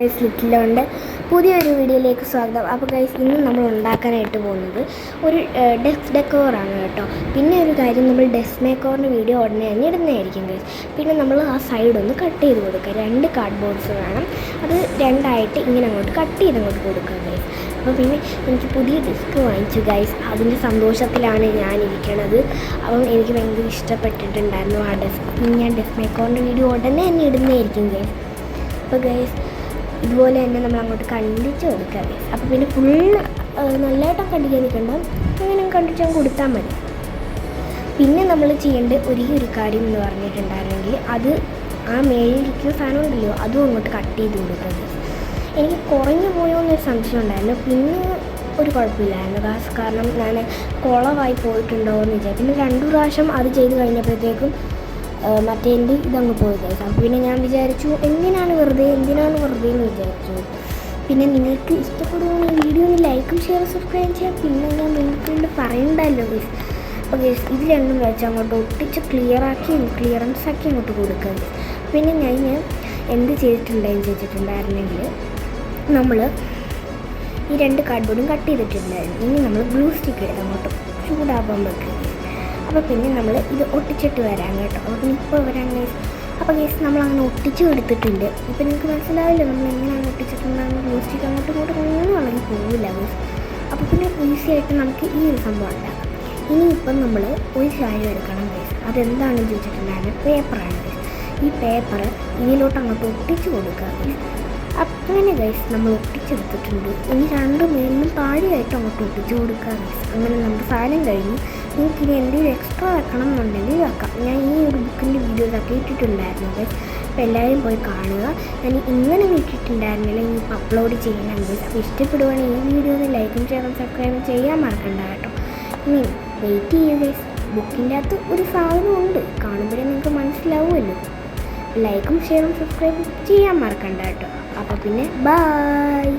Guys ലിറ്റിലുണ്ട് പുതിയൊരു വീഡിയോയിലേക്ക് സ്വാഗതം. അപ്പോൾ ഗൈസ് ഇന്ന് നമ്മൾ ഉണ്ടാക്കാനായിട്ട് പോകുന്നത് ഒരു ഡെസ്ക് ഡെക്കോറാണ് കേട്ടോ. പിന്നെ ഒരു കാര്യം നമ്മൾ ഡെസ്ക് മേക്കോറിന്റെ വീഡിയോ ഉടനെ തന്നെ ഇടുന്നതായിരിക്കും ഗൈസ് പിന്നെ നമ്മൾ ആ സൈഡ് ഒന്ന് കട്ട് ചെയ്ത് കൊടുക്കുക. രണ്ട് കാർഡ് ബോർഡ്സ് വേണം. അത് രണ്ടായിട്ട് ഇങ്ങനെ അങ്ങോട്ട് കട്ട് ചെയ്ത് അങ്ങോട്ട് കൊടുക്കുക ഗൈസ് അപ്പോൾ പിന്നെ എനിക്ക് പുതിയ ഡെസ്ക് വാങ്ങിച്ചു ഗൈസ് അതിന്റെ സന്തോഷത്തിലാണ് ഞാൻ ഇരിക്കണത്. അപ്പം എനിക്ക് ഭയങ്കര ഇഷ്ടപ്പെട്ടിട്ടുണ്ടായിരുന്നു ആ ഡെസ്ക് ഞാൻ ഡെസ്ക് മേക്കോറിന്റെ വീഡിയോ ഉടനെ തന്നെ ഇടുന്നതായിരിക്കും ഗൈസ് അപ്പോൾ ഗൈസ് ഇതുപോലെ തന്നെ നമ്മൾ അങ്ങോട്ട് കണ്ടിച്ച് കൊടുക്കുക. അപ്പോൾ പിന്നെ ഫുള്ള് നല്ലതായിട്ടാണ് കണ്ടിക്കാൻ നിൽക്കണ്ട അങ്ങനെ കണ്ടിച്ച് കൊടുത്താൽ മതി. പിന്നെ നമ്മൾ ചെയ്യേണ്ട ഒരേ ഒരു കാര്യം എന്ന് പറഞ്ഞിട്ടുണ്ടായിരുന്നെങ്കിൽ അത് ആ മേളിലിരിക്കുന്ന സാധനം ഉണ്ടല്ലോ അതും അങ്ങോട്ട് കട്ട് ചെയ്ത് guys. എനിക്ക് കുറഞ്ഞു പോയോ എന്നൊരു സംശയം ഉണ്ടായിരുന്നു. പിന്നെ ഒരു കുഴപ്പമില്ലായിരുന്നു. കാസ് കാരണം ഞാൻ കുളമായി പോയിട്ടുണ്ടോ എന്ന് വിചാരിച്ചു. പിന്നെ രണ്ടു പ്രാവശ്യം അത് ചെയ്ത് കഴിഞ്ഞപ്പോഴത്തേക്കും മറ്റേന്റെ ഇതങ്ങ് പോയി guys. അപ്പോൾ പിന്നെ ഞാൻ വിചാരിച്ചു എന്തിനാണ് വെറുതെ എന്തിനാണ് വെറുതെ എന്ന് വിചാരിച്ചു. പിന്നെ നിങ്ങൾക്ക് ഇഷ്ടപ്പെടുകയാണെങ്കിൽ വീഡിയോ ലൈക്കും ഷെയറും സബ്സ്ക്രൈബ് ചെയ്യാം. പിന്നെ ഞാൻ നിങ്ങൾക്ക് വേണ്ടി പറയണ്ടല്ലോ ഗൈസ് അപ്പോൾ ഗൈസ് ഇത് രണ്ടും വെച്ച് അങ്ങോട്ട് ഒട്ടിച്ച് ക്ലിയർ ആക്കി ക്ലിയറൻസ് ആക്കി അങ്ങോട്ട് കൊടുക്കാം പിന്നെ ഞാൻ ഞാൻ എന്ത് ചെയ്തിട്ടുണ്ടെന്ന് ചോദിച്ചിട്ടുണ്ടായിരുന്നെങ്കിൽ നമ്മൾ ഈ രണ്ട് കാർഡ്ബോർഡും കട്ട് ചെയ്തിട്ടുണ്ടായിരുന്നു. ഇനി നമ്മൾ ബ്ലൂ സ്റ്റിക്ക് ഇടാം അങ്ങോട്ട് ചൂടാകാൻ വെക്കുക അപ്പോൾ പിന്നെ നമ്മൾ ഇത് ഒട്ടിച്ചിട്ട് വരാം കേട്ടോ. അപ്പോൾ ഇപ്പോൾ വരാൻ ഗൈസ് അപ്പോൾ ഗൈസ് നമ്മൾ അങ്ങനെ ഒട്ടിച്ച് എടുത്തിട്ടുണ്ട്. ഇപ്പോൾ നിങ്ങൾക്ക് മനസ്സിലാവില്ല നമ്മൾ എങ്ങനെയാണ് ഒട്ടിച്ചിട്ടുണ്ടെന്ന് സ്റ്റിക്ക് അങ്ങോട്ടും ഇങ്ങോട്ടും ഒന്നും വളഞ്ഞ് പോവില്ല ഗൈസ് അപ്പോൾ പിന്നെ ഈസി ആയിട്ട് നമുക്ക് ഈ ഒരു സംഭവം ഉണ്ടാക്കാം. ഇനിയിപ്പം നമ്മൾ ഒരു കാര്യം എടുക്കണം ഗൈസ് അതെന്താണെന്ന് ചോദിച്ചിട്ടുണ്ടായിരുന്നു? പേപ്പറാണ് ഗൈസ് ഈ പേപ്പർ ഇതിലോട്ട് അങ്ങോട്ട് ഒട്ടിച്ച് കൊടുക്കുക അങ്ങനെ ഗൈസ് നമ്മൾ ഒട്ടിച്ചെടുത്തിട്ടുണ്ട്. ഇനി രണ്ട് മേലിലും താഴെയായിട്ട് അങ്ങോട്ട് ഒട്ടിച്ച് കൊടുക്കുക ഗൈസ് അങ്ങനെ നമ്മുടെ സാധനം കഴിഞ്ഞ്. നിങ്ങൾക്ക് എന്തെങ്കിലും എക്സ്ട്രാ വെക്കണം എന്നുണ്ടെങ്കിൽ വെക്കാം. ഞാൻ ഈ ഒരു ബുക്കിന്റെ വീഡിയോസൊക്കെ ഇട്ടിട്ടുണ്ടായിരുന്നു അപ്പോൾ എല്ലാവരും പോയി കാണുക. ഞാൻ ഇങ്ങനെ ഇട്ടിട്ടുണ്ടായിരുന്നില്ല. ഇനി അപ്ലോഡ് ചെയ്യണമെങ്കിൽ. അപ്പോൾ ഇഷ്ടപ്പെടുവാണെങ്കിൽ ഈ വീഡിയോ ഒന്ന് ലൈക്കും ഷെയറും സബ്സ്ക്രൈബും ചെയ്യാൻ മറക്കണ്ട കേട്ടോ. ഇനി വെയിറ്റ് ചെയ്യുക ബുക്കിന്റെ അകത്ത് ഒരു സാധനം ഉണ്ട്. കാണുമ്പോഴേ നിങ്ങൾക്ക് മനസ്സിലാവുമല്ലോ. ലൈക്കും ഷെയറും സബ്സ്ക്രൈബും ചെയ്യാൻ മറക്കണ്ട കേട്ടോ. അപ്പോൾ പിന്നെ ബായ്